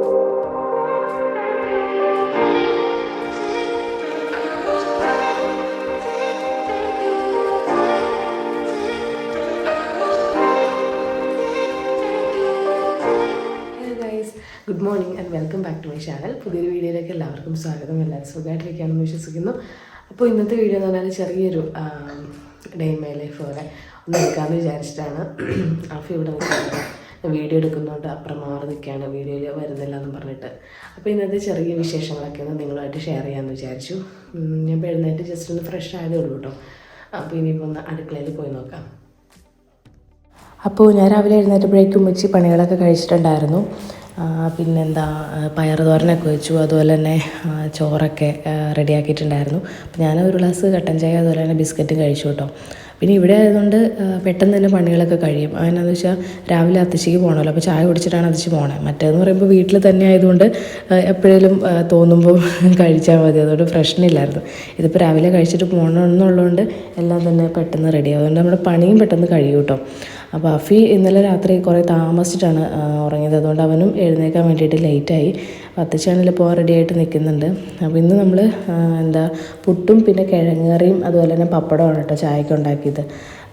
Good morning and welcome back to my channel പുതിയൊരു വീഡിയോയിലേക്ക് എല്ലാവർക്കും സ്വാഗതം. എല്ലാവരും സുഖമായിട്ടിരിക്കുകയാണെന്ന് വിശ്വസിക്കുന്നു. അപ്പോൾ ഇന്നത്തെ വീഡിയോ എന്ന് പറഞ്ഞാൽ ചെറിയൊരു ഡേ മൈ ലൈഫ് പോലെ ഒന്ന് എടുക്കാമെന്ന് വിചാരിച്ചിട്ടാണ്. ആഫി ഇവിടെ നിൽക്കുന്നത്. വീഡിയോ എടുക്കുന്നതുകൊണ്ട് അപ്പുറം മാറി നിൽക്കുകയാണ് വീഡിയോയിൽ വരുന്നില്ല എന്ന് പറഞ്ഞിട്ട്. അപ്പോൾ ഇന്നത്തെ ചെറിയ വിശേഷങ്ങളൊക്കെ ഒന്ന് നിങ്ങളുമായിട്ട് ഷെയർ ചെയ്യാമെന്ന് വിചാരിച്ചു. ഞാൻ എഴുന്നേറ്റ് ജസ്റ്റ് ഒന്ന് ഫ്രഷ് ആയതേ ഉള്ളൂ കേട്ടോ അപ്പോൾ ഇനിയിപ്പോൾ ഒന്ന് അടുക്കളയിൽ പോയി നോക്കാം. അപ്പോൾ ഞാൻ രാവിലെ എഴുന്നേറ്റ് ബ്രേക്ക് ഉമ്മച്ചി പണികളൊക്കെ കഴിച്ചിട്ടുണ്ടായിരുന്നു. പിന്നെന്താ പയർ തോരനൊക്കെ വെച്ചു. അതുപോലെ തന്നെ ചോറൊക്കെ റെഡിയാക്കിയിട്ടുണ്ടായിരുന്നു അപ്പോൾ ഞാൻ ഒരു ഗ്ലാസ് കട്ടൻ ചായ അതുപോലെ തന്നെ ബിസ്ക്കറ്റും കഴിച്ചു കേട്ടോ പിന്നെ ഇവിടെ ആയതുകൊണ്ട് പെട്ടെന്ന് തന്നെ പണികളൊക്കെ കഴിയും. അതിനെന്ന് വെച്ചാൽ രാവിലെ അത്തശ്ശിക്ക് പോകണമല്ലോ അപ്പോൾ ചായ കുടിച്ചിട്ടാണ് അത്തശ്ശി പോകണത് മറ്റേന്ന് പറയുമ്പോൾ വീട്ടിൽ തന്നെ ആയതുകൊണ്ട് എപ്പോഴേലും തോന്നുമ്പോൾ കഴിച്ചാൽ മതി. അതുകൊണ്ട് പ്രശ്നമില്ലായിരുന്നു. ഇതിപ്പോൾ രാവിലെ കഴിച്ചിട്ട് പോകണമെന്നുള്ളതുകൊണ്ട് എല്ലാം തന്നെ പെട്ടെന്ന് റെഡി അതുകൊണ്ട് നമ്മുടെ പണിയും പെട്ടെന്ന് കഴിയും കേട്ടോ അപ്പോൾ അഫി ഇന്നലെ രാത്രി കുറേ താമസിച്ചിട്ടാണ് ഉറങ്ങിയത്. അതുകൊണ്ട് അവനും എഴുന്നേക്കാൻ വേണ്ടിയിട്ട് ലേറ്റായി പത്തച്ചാണിൽ പോകാൻ റെഡി ആയിട്ട് നിൽക്കുന്നുണ്ട്. അപ്പോൾ ഇന്ന് നമ്മൾ എന്താ പുട്ടും പിന്നെ കിഴങ്ങറിയും അതുപോലെ തന്നെ പപ്പടമാണ് കേട്ടോ ചായക്ക് ഉണ്ടാക്കിയത്.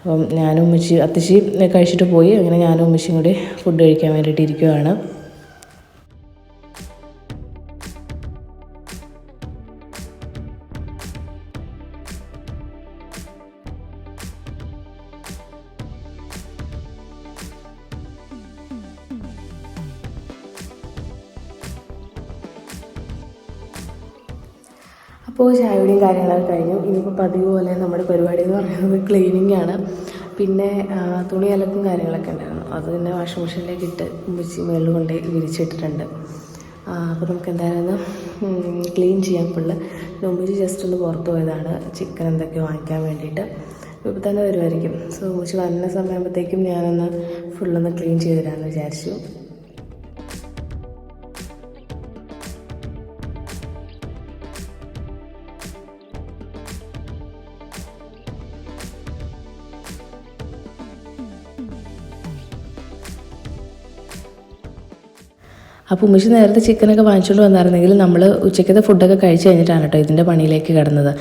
അപ്പം ഞാനും ഉമ്മച്ചി അത്തശ്ശി കഴിച്ചിട്ട് പോയി. അങ്ങനെ ഞാനും ഉമ്മച്ചിയും കൂടി ഫുഡ് കഴിക്കാൻ വേണ്ടിയിട്ട് ഇരിക്കുവാണ്. അപ്പോൾ ചായയുടെയും കാര്യങ്ങളൊക്കെ കഴിഞ്ഞു. ഇനിയിപ്പോൾ പതിവ് പോലെ നമ്മുടെ പരിപാടി എന്ന് പറയുന്നത് ക്ലീനിങ് ആണ്. പിന്നെ തുണി അലക്കും കാര്യങ്ങളൊക്കെ ഉണ്ടായിരുന്നു. അത് പിന്നെ വാഷിംഗ് മെഷീനിലേക്ക് ഇട്ട് ഉമ്മച്ചി മേളിൽ കൊണ്ട് വിരിച്ചിട്ടിട്ടുണ്ട്. അപ്പോൾ നമുക്ക് എന്തായാലും ക്ലീൻ ചെയ്യാൻ ഫുള്ള് ഉമ്മച്ചി ജസ്റ്റ് ഒന്ന് പുറത്ത് പോയതാണ്. ചിക്കൻ എന്തൊക്കെ വാങ്ങിക്കാൻ വേണ്ടിയിട്ട്. ഇപ്പോൾ തന്നെ വരുമായിരിക്കും സോ ഉമ്മച്ചി വരുന്ന സമയമാകുമ്പോഴത്തേക്കും ഞാനൊന്ന് ഫുള്ളൊന്ന് ക്ലീൻ ചെയ്ത് തരാമെന്ന് വിചാരിച്ചു. അപ്പോൾ ഉമ്മച്ചി നേരത്തെ ചിക്കനൊക്കെ വാങ്ങിച്ചുകൊണ്ട് വന്നായിരുന്നെങ്കിൽ നമ്മൾ ഉച്ചയ്ക്കത്തെ ഫുഡൊക്കെ കഴിച്ച് കഴിഞ്ഞിട്ടാണ് കേട്ടോ ഇതിന്റെ പണിയിലേക്ക് കിടന്നത്.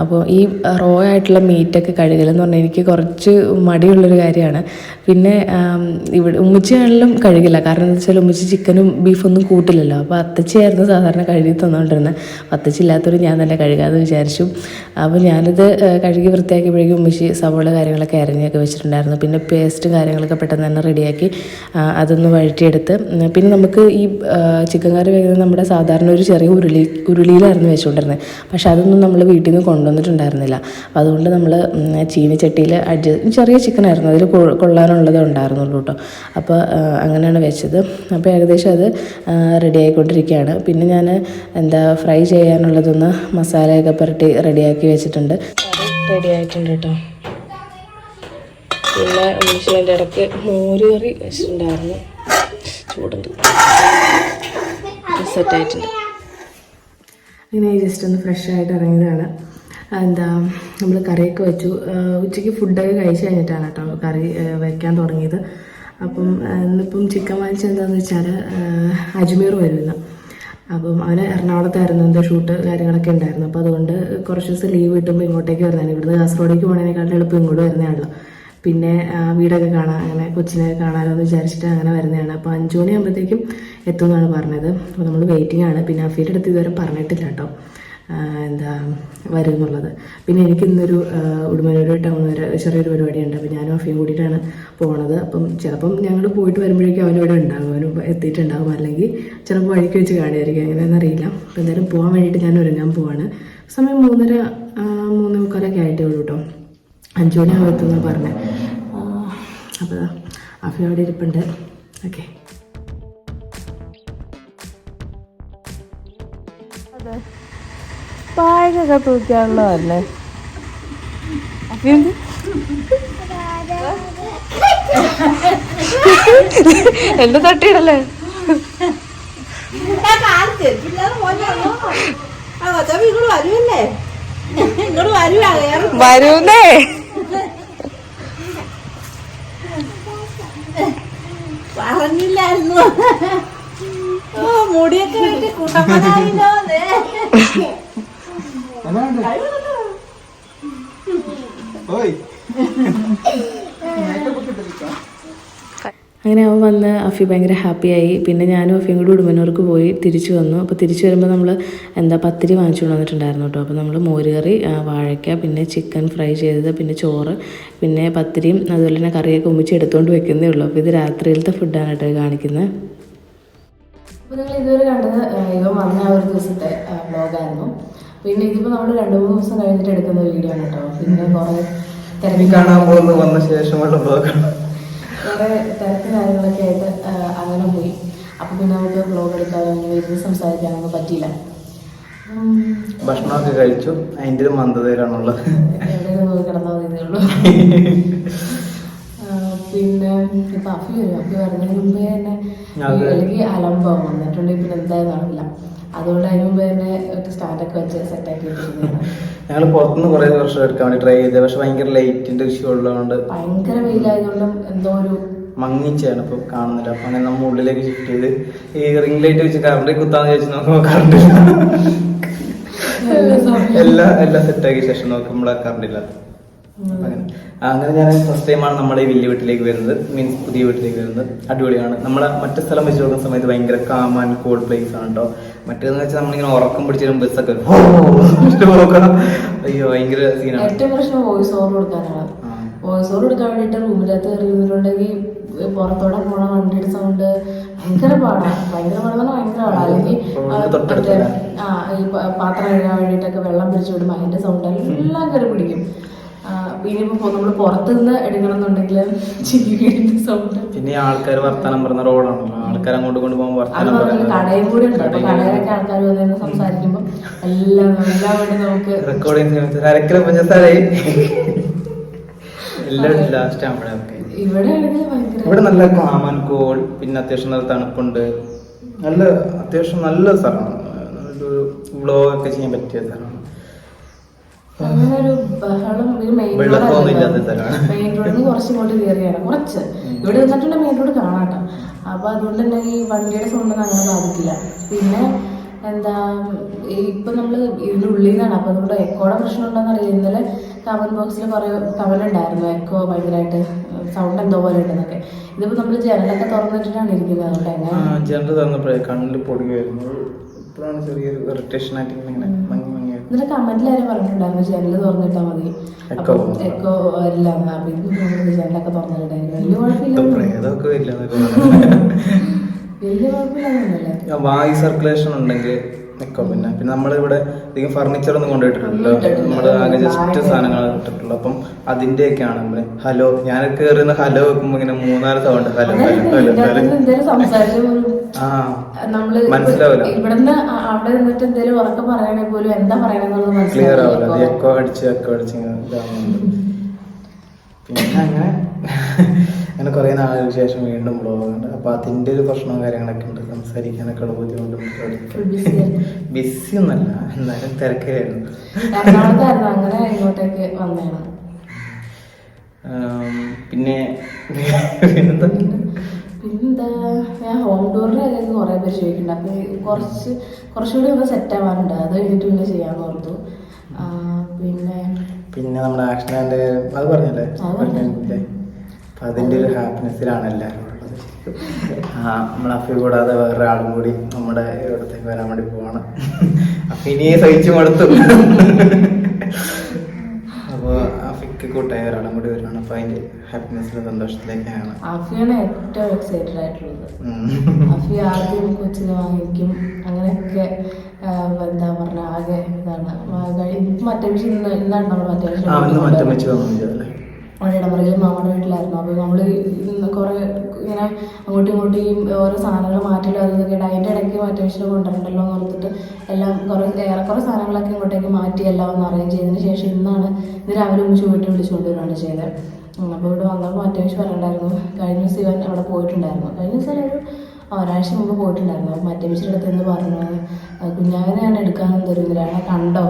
അപ്പോൾ ഈ റോ ആയിട്ടുള്ള മീറ്റൊക്കെ കഴുകലെന്ന് പറഞ്ഞാൽ എനിക്ക് കുറച്ച് മടിയുള്ളൊരു കാര്യമാണ്. പിന്നെ ഇവിടെ ഉമ്മച്ചിയാണെങ്കിലും കഴുകില്ല. കാരണം എന്താ വെച്ചാൽ ഉമ്മച്ചി ചിക്കനും ബീഫൊന്നും കൂട്ടില്ലല്ലോ. അപ്പോൾ അത്തച്ചിയായിരുന്നു സാധാരണ കഴുകി തന്നുകൊണ്ടിരുന്നത് അത്തച്ചി ഇല്ലാത്തവർ ഞാൻ തന്നെ കഴുകാമെന്ന് വിചാരിച്ചു. അപ്പോൾ ഞാനിത് കഴുകി വൃത്തിയാക്കിയപ്പോഴേക്കും ഉമ്മച്ചി സവോള കാര്യങ്ങളൊക്കെ അരിഞ്ഞൊക്കെ വെച്ചിട്ടുണ്ടായിരുന്നു. പിന്നെ പേസ്റ്റ് കാര്യങ്ങളൊക്കെ പെട്ടെന്ന് തന്നെ റെഡിയാക്കി അതൊന്ന് വഴറ്റിയെടുത്ത്. പിന്നെ നമുക്ക് ഈ ചിക്കൻ കറി വെക്കുന്നത് നമ്മുടെ സാധാരണ ഒരു ചെറിയ ഉരുളി ഉരുളിയിലായിരുന്നു വെച്ചുകൊണ്ടിരുന്നത്. പക്ഷെ അതൊന്നും നമ്മൾ വീട്ടിൽ നിന്ന് കൊണ്ടുവന്നിട്ടുണ്ടായിരുന്നില്ല അതുകൊണ്ട് നമ്മൾ ചീനിച്ചട്ടിയിൽ അഡ്ജസ്റ്റ് ചെറിയ ചിക്കനായിരുന്നു അതിൽ കൊള്ളാനുള്ളത് ഉണ്ടായിരുന്നുള്ളൂ കേട്ടോ. അപ്പോൾ അങ്ങനെയാണ് വെച്ചത്. അപ്പോൾ ഏകദേശം അത് റെഡി ആയിക്കൊണ്ടിരിക്കുകയാണ്. പിന്നെ ഞാൻ എന്താ ഫ്രൈ ചെയ്യാനുള്ളതൊന്ന് മസാലയൊക്കെ പുരട്ടി റെഡിയാക്കി വെച്ചിട്ടുണ്ട്. റെഡി ആയിട്ടുണ്ട് കേട്ടോ. പിന്നെ മനുഷ്യന്റെ ഇടയ്ക്ക് മോര് കറി വെച്ചിട്ടുണ്ടായിരുന്നു. ചൂടുണ്ട് സെറ്റായിട്ടുണ്ട് അങ്ങനെ ജസ്റ്റ് ഒന്ന് ഫ്രഷ് ആയിട്ട് ഇറങ്ങിയതാണ്. എന്താ നമ്മൾ കറിയൊക്കെ വെച്ചു. ഉച്ചയ്ക്ക് ഫുഡൊക്കെ കഴിച്ച് കഴിഞ്ഞിട്ടാണ് കേട്ടോ കറി വയ്ക്കാൻ തുടങ്ങിയത്. അപ്പം ഇന്നിപ്പം ചിക്കൻ വാങ്ങിച്ചത് എന്താണെന്ന് വെച്ചാൽ അജ്മീർ വരുന്നു. അപ്പം അവന് എറണാകുളത്തായിരുന്നു എന്താ ഷൂട്ട് കാര്യങ്ങളൊക്കെ ഉണ്ടായിരുന്നു. അപ്പോൾ അതുകൊണ്ട് കുറച്ച് ദിവസം ലീവ് കിട്ടുമ്പോൾ ഇങ്ങോട്ടേക്ക് വരുന്നതാണ്. ഇവിടുന്ന് കാസർഗോഡേക്ക് പോകുന്നതിനേക്കാളും എളുപ്പം ഇങ്ങോട്ട് വരുന്നതാണല്ലോ. പിന്നെ വീടൊക്കെ കാണാൻ അങ്ങനെ കൊച്ചിനെ കാണാനോ എന്ന് വിചാരിച്ചിട്ട് അങ്ങനെ വരുന്നതാണ്. അപ്പോൾ അഞ്ചു മണിയാകുമ്പോഴത്തേക്കും എത്തും എന്നാണ് പറഞ്ഞത്. അപ്പോൾ നമ്മൾ വെയിറ്റിംഗ് ആണ്. പിന്നെ അഫീയുടെ അടുത്ത് ഇതുവരെ പറഞ്ഞിട്ടില്ല കേട്ടോ എന്താ വരും എന്നുള്ളത് പിന്നെ എനിക്ക് ഇന്നൊരു ആ, ഉടുമ്പന്നൂർ ടൗൺ വരെ ചെറിയൊരു പരിപാടിയുണ്ട്. അപ്പോൾ ഞാനും അഫിയും കൂടിയിട്ടാണ് പോണത്. അപ്പം ചിലപ്പം ഞങ്ങൾ പോയിട്ട് വരുമ്പോഴേക്കും അവനിവിടെ ഉണ്ടാകും അവന് എത്തിയിട്ടുണ്ടാകും അല്ലെങ്കിൽ ചിലപ്പോൾ വഴിക്ക് വെച്ച് കാണുമായിരിക്കും എങ്ങനെയാണെന്ന് അറിയില്ല. അപ്പോൾ എന്തായാലും പോകാൻ വേണ്ടിയിട്ട് ഞാൻ ഒരുങ്ങാൻ പോവാണ്. സമയം മൂന്നര മൂന്നേ മുക്കാലൊക്കെ ആയിട്ടേ ഉള്ളൂ കേട്ടോ അഞ്ചു മണിയാകുമ്പോൾ എത്തുമെന്ന് പറഞ്ഞത് അപ്പോൾ അഫി അവിടെ ഇരിപ്പുണ്ട്. ഓക്കെ. പായൊക്കെ തൂക്കാനുള്ളതല്ലേ എന്റെ തട്ടിയിടല്ലേ വരൂന്നേ. കുട്ടപ്പനായില്ലോ. അങ്ങനെ അവൻ വന്ന് അഫി ഭയങ്കര ഹാപ്പിയായി. പിന്നെ ഞാനും അഫിയും കൂടി ഉടുമ്പനൂർക്ക് പോയി തിരിച്ചു വന്നു. അപ്പോൾ തിരിച്ചു വരുമ്പോൾ നമ്മൾ എന്താ പത്തിരി വാങ്ങിച്ചു വന്നിട്ടുണ്ടായിരുന്നു കേട്ടോ. അപ്പോൾ നമ്മൾ മോരുകറി വാഴയ്ക്ക പിന്നെ ചിക്കൻ ഫ്രൈ ചെയ്തത് പിന്നെ ചോറ് പിന്നെ പത്തിരിയും അതുപോലെ തന്നെ കറിയൊക്കെ ഉമ്മിച്ച് എടുത്തുകൊണ്ട് വെക്കുന്നേ ഉള്ളൂ. അപ്പോൾ ഇത് രാത്രിയിലത്തെ ഫുഡാണ് കേട്ടോ കാണിക്കുന്നത് നിങ്ങൾ ഇതുവരെ കണ്ടത് ഇവ വന്ന ഒരു ദിവസത്തെ വ്ലോഗായിരുന്നു. പിന്നെ ഇതിപ്പോൾ നമ്മൾ രണ്ട് മൂന്ന് ദിവസം കഴിഞ്ഞിട്ട് എടുക്കുന്ന വീഡിയോ ആണ് കേട്ടോ. പിന്നെ കുറേ തിരക്കി കാണാൻ പോകുന്ന വന്ന ശേഷമുള്ള ബ്ലോഗാണ് വേറെ തിരക്ക് കാര്യങ്ങളൊക്കെ ആയിട്ട് അങ്ങനെ പോയി. അപ്പോൾ പിന്നെ നമുക്ക് ബ്ലോഗ് എടുക്കാനോ അങ്ങനെ ഇരുന്ന് സംസാരിക്കാനൊന്നും പറ്റിയില്ല. ഭക്ഷണമൊക്കെ കഴിച്ചു. അതിന്റെ മന്ദതയിലാണുള്ളത്. എവിടെയെങ്കിലും കിടന്നാൽ മതി ഉള്ളൂ. പിന്നെ ഇപ്പം അഫി വരും. അഫി വരുന്നതിന് മുമ്പേ തന്നെ. അല്ലെങ്കിൽ അലമ്പം വന്നിട്ടുണ്ടെങ്കിൽ പിന്നെ എന്തായാലും കാണില്ല അതുകൊണ്ട് അതിന് മുമ്പ് തന്നെ ഒരു സ്റ്റാൻഡൊക്കെ വെച്ച് സെറ്റാക്കി ഞങ്ങൾ പുറത്തുനിന്ന് കുറേ വർഷം എടുക്കാൻ വേണ്ടി ട്രൈ ചെയ്തത് പക്ഷെ ഭയങ്കര ലൈറ്റിന്റെ ഇഷ്യൂ ഉള്ളതുകൊണ്ട് ഭയങ്കര വെയിലായതുകൊണ്ടും എന്തോ ഒരു മങ്ങിച്ചാണ് ഇപ്പൊ കാണുന്നില്ല അപ്പൊ അങ്ങനെ നമ്മൾ ഉള്ളിലേക്ക് ഷിഫ്റ്റ് ചെയ്ത് ഈ റിംഗ് ലൈറ്റ് വെച്ച് കറണ്ട് കുത്താന്ന് ചോദിച്ചു നോക്കുമ്പോൾ കറണ്ട് എല്ലാ. എല്ലാ സെറ്റാക്കിയ ശേഷം നോക്കുമ്പോൾ കറണ്ടില്ലാത്ത ഇല്ല അങ്ങനെ. ഞാൻ ഫസ്റ്റ് ടൈമാണ് നമ്മുടെ ഈ വലിയ വീട്ടിലേക്ക് വരുന്നത്. മീൻസ് പുതിയ വീട്ടിലേക്ക് വരുന്നത്. അടിപൊളിയാണ്. നമ്മളെ മറ്റു സ്ഥലം വെച്ച് നോക്കുന്ന സമയത്ത് ഭയങ്കര കാം ആൻഡ് കൂൾ പ്ലേസ് ആണ് കേട്ടോ മറ്റേന്ന് വെച്ചാൽ നമ്മളിങ്ങനെ ഉറക്കം പിടിച്ചാലും ബസ്സൊക്കെ നോക്കണം. അയ്യോ ഭയങ്കര സീനാണ് ഏറ്റവും പ്രശ്നം വോയിസ് ഓവർ കൊടുക്കാനാണ്. വോയിസ് ഓവർ കൊടുക്കാൻ വേണ്ടിയിട്ട് റൂമിനകത്ത് കയറി ഇരുന്നിട്ടുണ്ടെങ്കിൽ പുറത്തോടെ പോണ വണ്ടിയുടെ സൗണ്ട് ഭയങ്കര പാടാണ് ഭയങ്കര പാടാന്ന് ഭയങ്കര പാടാണ് അല്ലെങ്കിൽ ആ, ഈ പാത്രം കഴുകാൻ വേണ്ടിയിട്ടൊക്കെ വെള്ളം പിടിച്ചു വിടും അതിന്റെ സൗണ്ട് എല്ലാം കയറി പിടിക്കും. ഇനിയിപ്പോ നമ്മൾ പുറത്തുനിന്ന് എടുക്കണം എന്നുണ്ടെങ്കിൽ സൗണ്ട് പിന്നെ ആൾക്കാർ വർത്താനം പറഞ്ഞ റോഡാണല്ലോ. ആൾക്കാർ അങ്ങോട്ട് കൊണ്ട് പോകുമ്പോൾ കടയും കൂടി ഉണ്ട്. കടയിലൊക്കെ ആൾക്കാർ വന്നിരുന്ന് സംസാരിക്കുമ്പോൾ എല്ലാം എല്ലാം വേണ്ടി നമുക്ക് റെക്കോർഡിംഗ് അരക്കിലോ പഞ്ചസാരയായി എല്ലാം ലാസ്റ്റ് ആകുമ്പോഴൊക്കെ ഇവിടെ ഇവിടെ നല്ല കാമൻ കോൾ പിന്നെ അത്യാവശ്യം നല്ല തണുപ്പുണ്ട്. നല്ല അത്യാവശ്യം നല്ല സ്ഥലമാണ്. നല്ലൊരു വ്ളോഗ് ഒക്കെ ചെയ്യാൻ പറ്റിയ സ്ഥലമാണ്. ഒരു ബഹളം ഒരു മെയിൻ റോഡ്. മെയിൻ റോഡിൽ നിന്ന് കുറച്ച് ഇങ്ങോട്ട് കയറിയാണ് കുറച്ച്. ഇവിടെ നിന്നിട്ടുണ്ട് മെയിൻ റോഡ് കാണാട്ടോ. അപ്പൊ അതുകൊണ്ട് തന്നെ ഈ വണ്ടിയുടെ സൗണ്ട് അങ്ങനെ ബാധിക്കില്ല. പിന്നെ എന്താ ഇപ്പൊ നമ്മൾ ഇതിന്റെ ഉള്ളിൽ നിന്നാണ് അപ്പൊ അതുകൊണ്ട് എക്കോടെ പ്രശ്നം ഉണ്ടോന്ന് അറിയാം ഇന്നലെ കമന്റ് ബോക്സിൽ കുറെ കമന്റ് ഉണ്ടായിരുന്നു. എക്കോ ഭയങ്കരമായിട്ട് സൗണ്ട് എന്തോ പോലെ ഉണ്ടെന്നൊക്കെ. ഇതിപ്പോ നമ്മൾ ജനലൊക്കെ തുറന്നിട്ടാണ് ഇരിക്കുന്നത് അതുകൊണ്ട് എങ്ങനെ ജനറൽ തന്നപ്പോഴേ കണ്ണിൽ പൊടി വരുന്നു. ഇപ്പോഴാണ് ചെറിയൊരു ഇറിറ്റേഷൻ ആയിട്ട് ഇങ്ങനെ മങ്ങി കമന്റിൽ ആരും പറഞ്ഞിട്ടുണ്ടായിരുന്നു ജനൽ തുറന്നിട്ടാ മതി. അപ്പം. എക്കോ വരില്ല ജനലൊക്കെ തുറന്നിട്ടുണ്ടായിരുന്നു. വലിയ കുഴപ്പമില്ല. വായു സർക്കുലേഷൻ ഉണ്ടെങ്കിൽ നിൽക്കും പിന്നെ പിന്നെ നമ്മളിവിടെ അധികം ഫർണിച്ചർ ഒന്നും കൊണ്ടുപോയിട്ടില്ലല്ലോ നമ്മൾ നമ്മൾ ആകെ ജസ്റ്റ് സാധനങ്ങൾ ഇട്ടിട്ടുള്ളൂ അപ്പം അതിന്റെയൊക്കെയാണ് നമ്മൾ. ഹലോ ഞാൻ കയറുന്ന ഹലോ വെക്കുമ്പോ ഇങ്ങനെ മൂന്നാൽ sound hello hello hello hello. നമ്മൾ. ഇവിടുന്ന് അവിടെ നിന്നിട്ട് എന്തെങ്കിലും ഉറക്കം പറയണേ പോലും എന്താ പറയണെന്നുള്ളത് മനസ്സിലാവില്ല പിന്നെ അങ്ങനെ അങ്ങനെ കുറെ നാളുകൾക്ക് ശേഷം വീണ്ടും ബ്ലോഗ് ഉണ്ട് അപ്പൊ അതിന്റെ ഒരു പ്രശ്നവും കാര്യങ്ങളൊക്കെ ഉണ്ട്. സംസാരിക്കാനൊക്കെ ഉള്ള ബുദ്ധിമുട്ട്. ബിസി ഒന്നല്ല എന്നാലും തിരക്കായിരുന്നു അങ്ങനെ ഇങ്ങോട്ടേക്ക് വന്നതാണ് പിന്നെ പിന്നെന്താ പിന്നെന്താ? ഞാൻ ഹോം ടൂറിന് അതായത് കുറേ പേര് ചോദിക്കുന്നുണ്ട് അപ്പം കുറച്ച് കുറച്ചുകൂടി ഒന്ന് സെറ്റ് ആവാനുണ്ട്. അത് കഴിഞ്ഞിട്ട് പിന്നെ ചെയ്യാന്ന് ഓർത്തു. പിന്നെ പിന്നെ നമ്മുടെ ആക്സിഡന്റ് അത് പറഞ്ഞല്ലേ? അപ്പം അതിന്റെ അതിന്റെ ഒരു ഹാപ്പിനെസ്സിലാണ് എല്ലാവരും ഉള്ളത്. ആ നമ്മൾ അഫി കൂടാതെ വേറെ ആളും കൂടി നമ്മുടെ ഇവിടത്തേക്ക് വരാൻ വേണ്ടി പോവാണ്. അപ്പൊ ഇനിയെ സഹിച്ചു അപ്പോൾ അഫിക്ക് കൂട്ടായ ഒരാളും കൂടി വരുവാണ്. അപ്പൊ അതിന്റെ ഹാപ്പിനെസ്സിലെ സന്തോഷത്തിലേക്കാണ്. അഫിയാണ് ഏറ്റവും എക്സൈറ്റഡ് ആയിട്ടുള്ളത്. അഫി ആദ്യം കൊച്ചിനെ വാങ്ങിക്കും. അങ്ങനെയൊക്കെ എന്താ പറഞ്ഞ ആകെ ഇതാണ്. മറ്റേ വിഷയം ഇന്ന് ഇന്നാണ് നമ്മൾ മറ്റേ വിഷയം അവിടെ ഇടമറിയിൽ മാമയുടെ വീട്ടിലായിരുന്നു. അപ്പോൾ നമ്മൾ കുറേ ഇങ്ങനെ അങ്ങോട്ടും ഇങ്ങോട്ടും ഈ ഓരോ സാധനങ്ങൾ മാറ്റിയിട്ട് അതൊക്കെ അതിന്റെ ഇടയ്ക്ക് മാറ്റി വെച്ചിട്ട് കൊണ്ടുവരണ്ടല്ലോ എന്ന് ഓർത്തിട്ട് എല്ലാം കുറേ ഏറെക്കുറെ സാധനങ്ങളൊക്കെ ഇങ്ങോട്ടേക്ക് മാറ്റി എല്ലാം ഒന്ന് അറേഞ്ച് ചെയ്തതിന് ശേഷം ഇന്നാണ് ഇന്ന് രാവിലെ ഉമ്മച്ച് വീട്ടിൽ വിളിച്ചുകൊണ്ട് വരുവാണ് ചെയ്തത്. അപ്പോൾ ഇവിടെ വന്നപ്പോൾ മാറ്റി വെച്ച് പറയണ്ടായിരുന്നു കഴിഞ്ഞ ദിവസം ഇവൻ അവിടെ പോയിട്ടുണ്ടായിരുന്നു. കഴിഞ്ഞ ദിവസം ഒരു ഒരാഴ്ച മുമ്പ് പോയിട്ടുണ്ടായിരുന്നു. അപ്പോൾ മറ്റേ മിച്ചിന്റെ അടുത്ത് എന്ന് പറഞ്ഞു. "ആ, കുഞ്ഞാവിനെ ഞാൻ എടുക്കാനൊന്നും തരുന്നില്ല കണ്ടോ?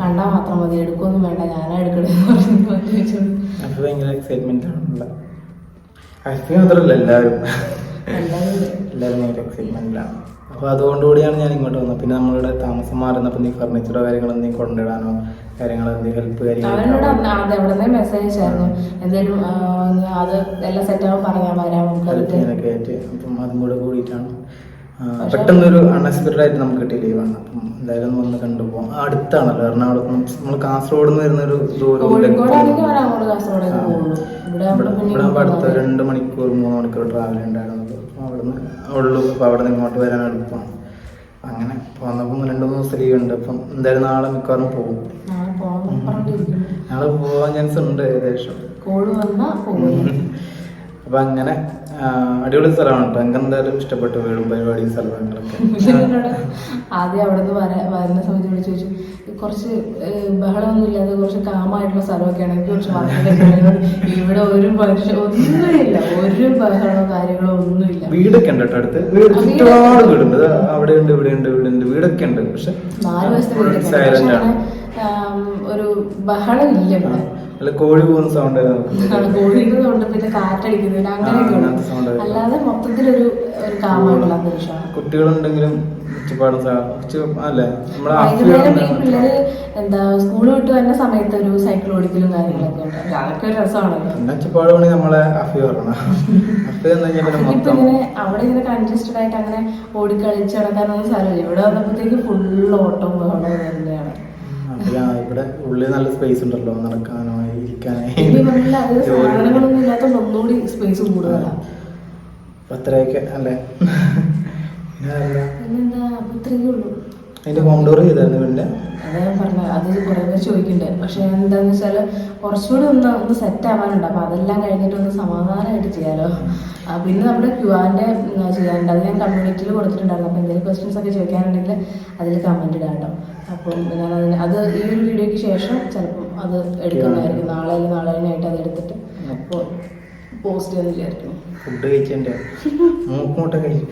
കണ്ടാൽ മാത്രം മതി. എടുക്കൊന്നും വേണ്ട. ഞാനാ എടുക്കണമെന്ന് പറഞ്ഞു മറ്റേ അപ്പൊ ഭയങ്കര അഫി മാത്രമല്ല എല്ലാവരും. എല്ലാവരും. ഭയങ്കര എക്സൈറ്റ്മെന്റിലാണ് അപ്പോൾ അതുകൊണ്ടുകൂടിയാണ് ഞാൻ ഇങ്ങോട്ട് വന്നത്. പിന്നെ നമ്മളുടെ താമസം മാറുന്നപ്പോൾ നീ ഫർണിച്ചറോ കാര്യങ്ങളോ നീ കൊണ്ടിടാനോ കാര്യങ്ങളോ എന്തെങ്കിലും ഹെൽപ്പ് അവിടെ മെസ്സേജ് അയച്ചായിരുന്നു. ആ, അത് എല്ലാം സെറ്റാകുമ്പോൾ പറയാൻ വരാം. അപ്പം അതും കൂടെ കൂടിയിട്ടാണ്. പെട്ടെന്നൊരു അൺഎക്സ്പെക്റ്റഡ് ആയിട്ട് നമുക്ക് കിട്ടിയ ലീവാണ് അപ്പം എന്തായാലും ഒന്ന് വന്ന് കണ്ടുപോകാം അടുത്താണല്ലോ എറണാകുളത്ത് നമ്മൾ കാസർഗോഡ് നിന്ന് വരുന്ന ഒരു ദൂരം ഇവിടെ അടുത്ത രണ്ട് മണിക്കൂർ മൂന്ന് മണിക്കൂർ ട്രാവൽ ഉണ്ടായിരുന്നത് അവിടെ അവിടുന്ന് ഉള്ളൂ. അപ്പോൾ അവിടെ നിന്ന് ഇങ്ങോട്ട് വരാൻ എളുപ്പമാണ് അങ്ങനെ വന്നപ്പോൾ രണ്ട് മൂന്ന് ദിവസം ലീവ് ഉണ്ട്. അപ്പം എന്തായാലും നാളെ മിക്കവാറും പോകും. നാളെ പോകാൻ ചാൻസ് ഉണ്ട് ഏകദേശം. അപ്പൊ വന്നാൽ പോകുന്നു അപ്പം അങ്ങനെ അടിപൊളി സ്ഥലമാണ്. കേട്ടോ എനിക്ക് എന്തായാലും ഇഷ്ടപ്പെട്ടു വീടും പരിപാടിയും സ്ഥലങ്ങളൊക്കെ. ആദ്യം അവിടെ നിന്ന് വരുന്ന സമയത്ത് ഇവിടെ ചോദിച്ചു കുറച്ച് ബഹളമൊന്നും ഇല്ലാതെ കുറച്ച് കാമായിട്ടുള്ള സ്ഥലമൊക്കെയാണ്. എനിക്ക് കുറച്ച് ഇവിടെ ഒരു മനുഷ്യ ഒന്നുമില്ല. ഒരു ബഹളമോ കാര്യങ്ങളോ ഒന്നുമില്ല. വീടൊക്കെ ഉണ്ട് കേട്ടോ അടുത്ത്. വീട് ചുറ്റുപാട് വീടുണ്ട്. അവിടെ ഉണ്ട്. ഇവിടെ ഉണ്ട് ഇവിടെ ഉണ്ട് വീടൊക്കെ ഉണ്ട്. പക്ഷെ നാല് ആം, ഒരു ബഹളം ഇല്ല ഇവിടെ അല്ല കോഴി പോകുന്ന സൗണ്ട് സൗണ്ട് പിന്നെ അങ്ങനെയൊക്കെ. അല്ലാതെ മൊത്തത്തിലൊരു അന്തരീക്ഷമാണ് കുട്ടികളുണ്ടെങ്കിലും ചുറ്റുപാടും അല്ലേ? വൈകുന്നേരം ഈ പിള്ളേര് എന്താ സ്കൂൾ വിട്ട് വരുന്ന സമയത്ത് ഒരു സൈക്കിൾ ഓടിക്കലും കാര്യങ്ങളൊക്കെ ഉണ്ട്. അതൊക്കെ ഒരു നമ്മളെ ഇപ്പൊ ഇങ്ങനെ അവിടെ ഇങ്ങനെ കൺജസ്റ്റഡ് ആയിട്ട് അങ്ങനെ ഓടിക്കളിച്ച് നടക്കാനൊന്നും സ്ഥലമില്ല. ഇവിടെ വന്നപ്പോഴത്തേക്ക് ഫുൾ ഓട്ടവും ബഹളവും തന്നെയാണ്. അപ്പൊ ഞാൻ ഇവിടെ ഉള്ളിൽ നല്ല സ്പേസ് ഉണ്ടല്ലോ നടക്കാനോ ജോലി ഉണ്ട്. സാധനങ്ങളൊന്നും ഇല്ലാത്തതുകൊണ്ട് ഒന്നുകൂടി സ്പേസ് കൂടുതലാണ് അത്രയൊക്കെ അല്ലേ? പിന്നെന്താ? ഇത്രയേ ഉള്ളൂ. അതിന്റെ ഹോം ഡോർ ചെയ്തായിരുന്നു പിന്നെ അതാ ഞാൻ പറഞ്ഞത്. അത് കുറേ പേര് ചോദിക്കണ്ടേ. പക്ഷെ എന്താന്ന് വെച്ചാൽ കുറച്ചുകൂടി ഒന്ന് ഒന്ന് സെറ്റ് ആവാനുണ്ട്. അപ്പൊ അതെല്ലാം കഴിഞ്ഞിട്ട് ഒന്ന് സമാധാനമായിട്ട് ചെയ്യാലോ. പിന്നെ നമ്മുടെ ക്യു ആറിന്റെ ചെയ്യാനുണ്ട്. അത് ഞാൻ കമ്മ്യൂണിറ്റിയിൽ കൊടുത്തിട്ടുണ്ടായിരുന്നു. അപ്പോൾ എന്തെങ്കിലും ക്വസ്റ്റ്യൻസ് ഒക്കെ ചോദിക്കാനുണ്ടെങ്കിൽ അതിൽ കമന്റ് ഇടാം കേട്ടോ. അപ്പം ഞാൻ അതിന് അത് ഈ ഒരു വീഡിയോയ്ക്ക് ശേഷം ചിലപ്പം അത് എടുക്കണമായിരിക്കും നാളെ നാളെ ആയിട്ട് അത് എടുത്തിട്ട് അപ്പോൾ പോസ്റ്റ് ചെയ്യാന്ന് വിചാരിക്കുന്നു. ഫുഡ് കഴിച്ചതിന്റെ മൂക്കുമുട്ട കഴിച്ചു.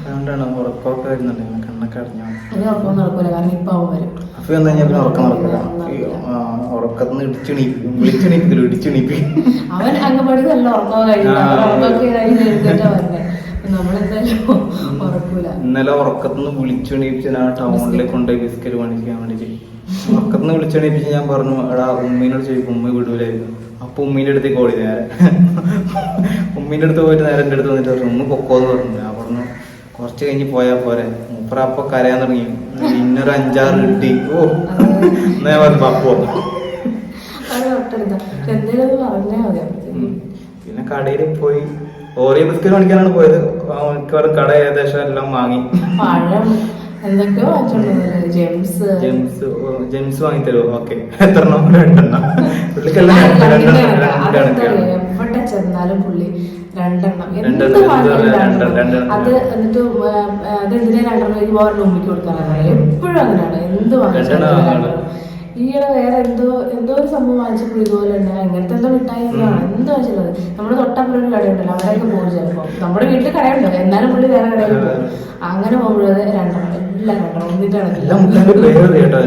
അതുകൊണ്ടാണ് ഉറക്കമൊക്കെ വരുന്നുണ്ട്. ഇങ്ങനെ കണ്ണൊക്കെ അടഞ്ഞു അത് നടക്കൂല. കാരണം ഇപ്പം അവൻ വരും. അപ്പൊ വന്നു കഴിഞ്ഞാൽ പിന്നെ ഉറക്കം നടക്കില്ല ഇടിച്ചുണീപ്പിക്കും. വിളിച്ചുണീപ്പിക്കില്ല അവൻ അംഗൻവാടി നല്ല ഉറക്കം കഴിഞ്ഞില്ല ആ. ഉറക്കമൊക്കെ കഴിഞ്ഞ് എഴുന്നേറ്റാ വരണേ നമ്മളെന്തായാലും ഇന്നലെ ഉറക്കത്തുനിന്ന് വിളിച്ചുണീപ്പിച്ച് ആ ടൗണിൽ കൊണ്ടുപോയി ബിസ്ക്കറ്റ് വാങ്ങിക്കാൻ വേണ്ടിട്ട്. ഉറക്കത്തുനിന്ന് വിളിച്ചുണീപ്പിച്ച് ഞാൻ പറഞ്ഞു എടാ ഉമ്മീനോട് ചോദിക്കും ഉമ്മ വിടൂലായിരുന്നു. അപ്പൊ ഉമ്മീന്റെ അടുത്തേക്ക് ഓടി നേരെ. ഉമ്മീന്റെ അടുത്ത് പോയിട്ട് നേരെ എന്റെ അടുത്ത് വന്നിട്ട് പറഞ്ഞു ഉമ്മ പൊക്കോന്ന് പറഞ്ഞു. ഞാൻ പറഞ്ഞു കുറച്ച് കഴിഞ്ഞ് പോയാൽ പോരെ. മൂപ്പറ അപ്പൊ കരയാൻ തുടങ്ങി. ഇന്നൊരു അഞ്ചാറ് കിട്ടി. ഓ. എന്നാ ഞാൻ പറഞ്ഞു പപ്പോ ഉം. പിന്നെ കടയിൽ പോയി ഓറിയ ബിസ്ക്കറ്റ് മേടിക്കാനാണ് പോയത്. മിക്കവാറും കട ഏകദേശം എല്ലാം വാങ്ങി. പഴം എന്തൊക്കെയോ ജെംസ്. ജെംസ് ജെംസ് വാങ്ങി തരുമോ ഓക്കെ. എത്ര രണ്ടെണ്ണം. പുള്ളിക്കെല്ലാം രണ്ടെണ്ണം രണ്ടെണ്ണം എവിടെ ചെന്നാലും പുള്ളി രണ്ടെണ്ണം. എന്ത്. അത് എന്നിട്ട് അത് എന്തിനാ രണ്ടെണ്ണം? എനിക്ക് വേറെ ഉമ്മിക്ക് കൊടുക്കാനാണ്. എപ്പോഴും അങ്ങനെയാണ്. എന്ത് വാങ്ങിച്ചാലും. ഈയിടെ വേറെ എന്തോ എന്തോ ഒരു സംഭവം വാങ്ങിച്ചപ്പോൾ ഇതുപോലെ തന്നെ ഇങ്ങനത്തെ എന്തോ മിഠായി എന്തോ വെച്ചത് നമ്മുടെ തൊട്ടപ്പുറം ഒരു കടയുണ്ടല്ലോ അവിടെയൊക്കെ പോകും ചിലപ്പോൾ നമ്മുടെ വീട്ടിൽ കടയുണ്ട്. എന്നാലും പുള്ളി വേറെ കടയിൽ പോകും. അങ്ങനെ പോകുമ്പോഴത് രണ്ടെണ്ണം എല്ലാം രണ്ടെണ്ണം ഒന്നിട്ടാണ് എല്ലാം മുട്ടാന്റെ പേര് കേട്ടോ.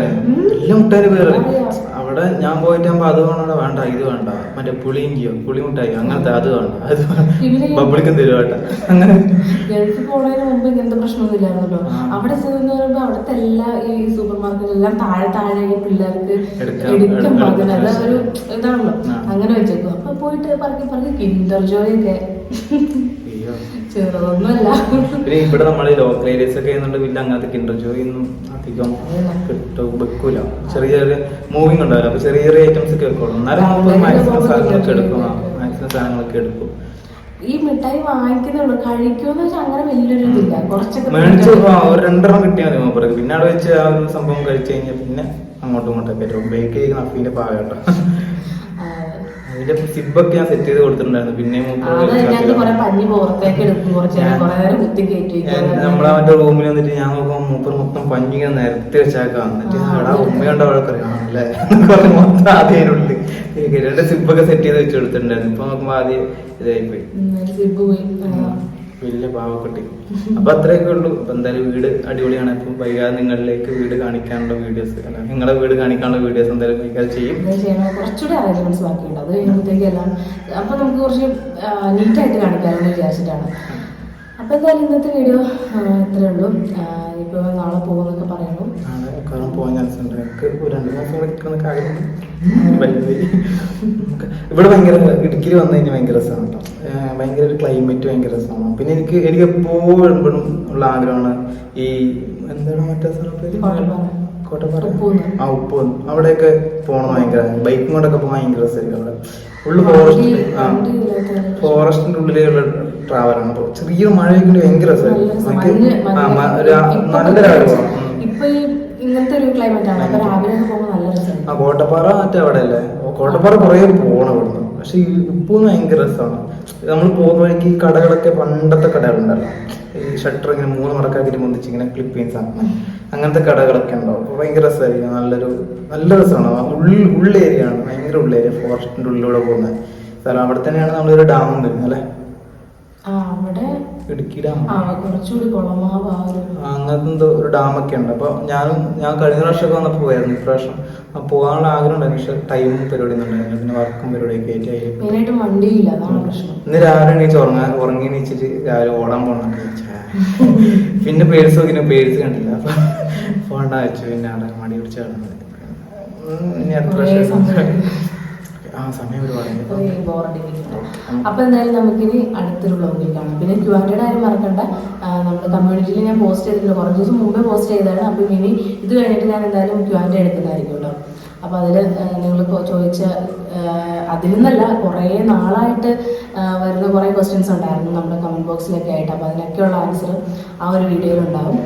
എല്ലാം മുട്ടാന്റെ പേര് അറിയാം. അവിടെ ഞാൻ പോയിട്ടാകുമ്പോ അത് വേണ്ട വേണ്ട ഇത് വേണ്ട. മറ്റേ പുളിയിഞ്ചിയോ പുളി മുട്ടായി അങ്ങനത്തെ അത് വേണ്ട. അത് പബ്ലിക്കും ബബിളിക്കും തരും കേട്ടോ. അങ്ങനെ. ഗൾഫിൽ പോകുന്നതിന് മുമ്പ് ഇങ്ങനത്തെ പ്രശ്നമൊന്നും അവിടെ ചെന്ന് പറയുമ്പോൾ അവിടുത്തെ എല്ലാ ഈ സൂപ്പർ മാർക്കറ്റിലെല്ലാം താഴെ പിള്ളേർക്ക് ഇതാണല്ലോ. അങ്ങനെ വെച്ചേക്കും. അപ്പൊ പോയിട്ട് കിൻഡർ. ചെറുതൊന്നുമല്ല. പിന്നെ ഇവിടെ നമ്മൾ ലോക്കൽ ഏരിയസ് ഒക്കെ ആയതുകൊണ്ട് പിന്നെ അങ്ങനത്തെ കിൻഡർ ജോയ് ഒന്നും അധികം കിട്ടും വെക്കൂല. ചെറിയ ചെറിയ മൂവിങ് ഉണ്ടാവില്ല. അപ്പൊ ചെറിയ ചെറിയ ഐറ്റംസ് ഒക്കെ വെക്കുള്ളൂ. എന്നാലും നമുക്ക് മാക്സിമം സാധനങ്ങളൊക്കെ എടുക്കും. മാക്സിമം സാധനങ്ങളൊക്കെ എടുക്കും. ഈ മിഠായി വാങ്ങിക്കുന്നുള്ളൂ കഴിക്കുമെന്ന് വെച്ചാൽ അങ്ങനെ വലിയൊരു ഇതില്ല. കുറച്ചൊക്കെ മേടിച്ച് ഒരു രണ്ടെണ്ണം കിട്ടിയാൽ മതി മൂപ്പർക്ക് പിന്നെ അവിടെ വെച്ച് ആ ഒരു സംഭവം കഴിച്ചു കഴിഞ്ഞാൽ പിന്നെ അങ്ങോട്ടും ഇങ്ങോട്ടൊക്കെ വരും ബേക്ക് ചെയ്യുന്ന അഫീന്റെ പാകട്ടോ അതിന്റെ സിബൊക്കെ ഞാൻ സെറ്റ് ചെയ്ത് കൊടുത്തിട്ടുണ്ടായിരുന്നു. പിന്നെ പഞ്ഞി നമ്മളെ മറ്റേ റൂമിൽ വന്നിട്ട് ഞാൻ നോക്കുമ്പോൾ മൂപ്പർ മൊത്തം പഞ്ഞിക നിരത്തി വെച്ചാക്കാം. എന്നിട്ട് അവിടെ ഉമ്മയുണ്ട് ആണല്ലേ? പറഞ്ഞ് മൊത്തം ആദ്യം അതിനുള്ളിൽ രണ്ട് സിബൊക്കെ സെറ്റ് ചെയ്ത് വെച്ച് കൊടുത്തിട്ടുണ്ടായിരുന്നു. ഇപ്പൊ നോക്കുമ്പോ ആദ്യം സിബ് പോയി. വലിയ പാവക്കുട്ടി അപ്പൊ അത്രയൊക്കെ ഉള്ളൂ. അപ്പൊ എന്തായാലും വീട് അടിപൊളിയാണ്. ഇപ്പൊ വൈകാതെ നിങ്ങളിലേക്ക് വീട് കാണിക്കാനുള്ള വീഡിയോസ് അല്ല നിങ്ങളെ വീട് കാണിക്കാനുള്ള വീഡിയോസ് എന്തായാലും വൈകാതെ ചെയ്യും. കുറച്ചുകൂടി അറേഞ്ച്മെന്റ്സ് ബാക്കിയുണ്ട്. അത് കഴിയുമ്പോഴത്തേക്ക് എല്ലാം അപ്പൊ നമുക്ക് കുറച്ച് നീറ്റായിട്ട് കാണിക്കാമെന്ന് വിചാരിച്ചിട്ടാണ്. അപ്പൊ എന്തായാലും ഇന്നത്തെ വീഡിയോ ഇത്രേ ഉള്ളൂ. ഇപ്പോൾ നാളെ പോകുന്നൊക്കെ പറയുന്നു നാളെ കാരണം പോകാൻ ചാൻസ് ഉണ്ട്. ഒരു രണ്ട് മാസം കൂടെ നിൽക്കണമെന്നൊക്കെ ആഗ്രഹമുണ്ട്. ഇവിടെ ഭയങ്കര ഇടുക്കിയിൽ വന്നു കഴിഞ്ഞാൽ ഭയങ്കര രസമാണ് കേട്ടോ. ഭയങ്കര ഒരു ക്ലൈമറ്റ് ഭയങ്കര രസമാണ്. പിന്നെ എനിക്ക് എനിക്ക് എപ്പോഴും എപ്പോഴും ഉള്ള ആഗ്രഹമാണ് ഈ എന്താണ് മറ്റേ സ്ഥലത്ത് കോട്ടപ്പാറ. ആ ഉപ്പ് അവിടെയൊക്കെ പോകണം ഭയങ്കര. ബൈക്കും കൊണ്ടൊക്കെ പോകാൻ ഭയങ്കര രസമായിരിക്കും അവിടെ. ഉള്ളു ഫോറസ്റ്റ് ഫോറസ്റ്റിന്റെ ഉള്ളിലുള്ള ട്രാവലാണ്. അപ്പോൾ ചെറിയൊരു മഴയൊക്കെ ഭയങ്കര ആ, ഇപ്പൊ. ഇപ്പൊ ആണ്. അപ്പൊ കോട്ടപ്പാറ മറ്റേ അവിടെ അല്ലേ കോട്ടപ്പാറ കുറേ പോണ ഇവിടുന്ന്. പക്ഷെ ഈ ഉപ്പൂന്ന് ഭയങ്കര രസമാണ് നമ്മൾ പോകുന്ന വഴിക്ക് കടകളൊക്കെ പണ്ടത്തെ കടകളുണ്ടല്ലോ. ഈ ഷട്ടർ ഇങ്ങനെ മൂന്ന് മടക്കാക്കിട്ട് മുന്തിച്ച് ഇങ്ങനെ ക്ലിപ്പ് ചെയ്യുന്ന അങ്ങനത്തെ കടകളൊക്കെ ഉണ്ടാവും അപ്പോൾ ഭയങ്കര രസമായിരിക്കും. നല്ലൊരു നല്ല രസമാണ്. ഉള്ളിൽ ഉള്ളേരിയാണ്. ഭയങ്കര ഉള്ളേരിയ. ഫോറസ്റ്റിന്റെ ഉള്ളിലൂടെ പോകുന്ന സ്ഥലം. അവിടെ തന്നെയാണ് നമ്മളൊരു ഡാം വരുന്നത് അല്ലേ? അങ്ങനത്തെ എന്തോ ഒരു ഡാമൊക്കെ ഉണ്ട്. അപ്പോൾ ഞാനും ഞാൻ കഴിഞ്ഞ പ്രാവശ്യമൊക്കെ വന്നപ്പോൾ പോയായിരുന്നു ഇപ്രാവശ്യം അപ്പോൾ പോകാനുള്ള ആഗ്രഹം ഉണ്ടായിരുന്നു. പക്ഷെ ടൈമും പരിപാടി ഉണ്ടായിരുന്നു പിന്നെ വർക്കും പരിപാടിയൊക്കെ ആയിട്ട് ഇന്ന് രാവിലെ എണീച്ച് ഉറങ്ങാൻ ഉറങ്ങി എണീച്ചിട്ട് രാവിലെ ഓടാൻ പോകണം പിന്നെ പേഴ്സ് നോക്കിന് പേഴ്സ് കണ്ടില്ല. അപ്പൊ ഫോണ്ട വെച്ചു. പിന്നെ അവിടെ മടി പിടിച്ച് കിടന്നത് ഇനി. ആ സമയം ഒരുപാടുണ്ട് കുറേ ബോറടിക്കുന്നുണ്ട് അപ്പൊ എന്തായാലും നമുക്കിനി അടുത്തൊരു വ്ളോഗിൽ കാണാം. പിന്നെ ക്യൂആൻഡ് കാര്യം മറക്കണ്ട. ആ, നമ്മുടെ കമ്മ്യൂണിറ്റിയിൽ ഞാൻ പോസ്റ്റ് ചെയ്തിട്ടില്ല കുറച്ച് ദിവസം മുമ്പേ പോസ്റ്റ് ചെയ്തതാണ്. അപ്പൊ ഇനി ഇത് കഴിഞ്ഞിട്ട് ഞാൻ എന്തായാലും ക്യൂആൻഡ് എടുക്കുന്നതായിരിക്കും കേട്ടോ. അപ്പൊ അതിൽ നിങ്ങൾ ചോദിച്ച അതിൽ നിന്നല്ല കുറേ നാളായിട്ട് വരുന്ന കുറേ ക്വസ്റ്റ്യൻസ് ഉണ്ടായിരുന്നു നമ്മുടെ കമന്റ് ബോക്സിലൊക്കെ ആയിട്ട്. അപ്പൊ അതിനൊക്കെയുള്ള ആൻസർ ആ ഒരു വീഡിയോയിൽ ഉണ്ടാവും.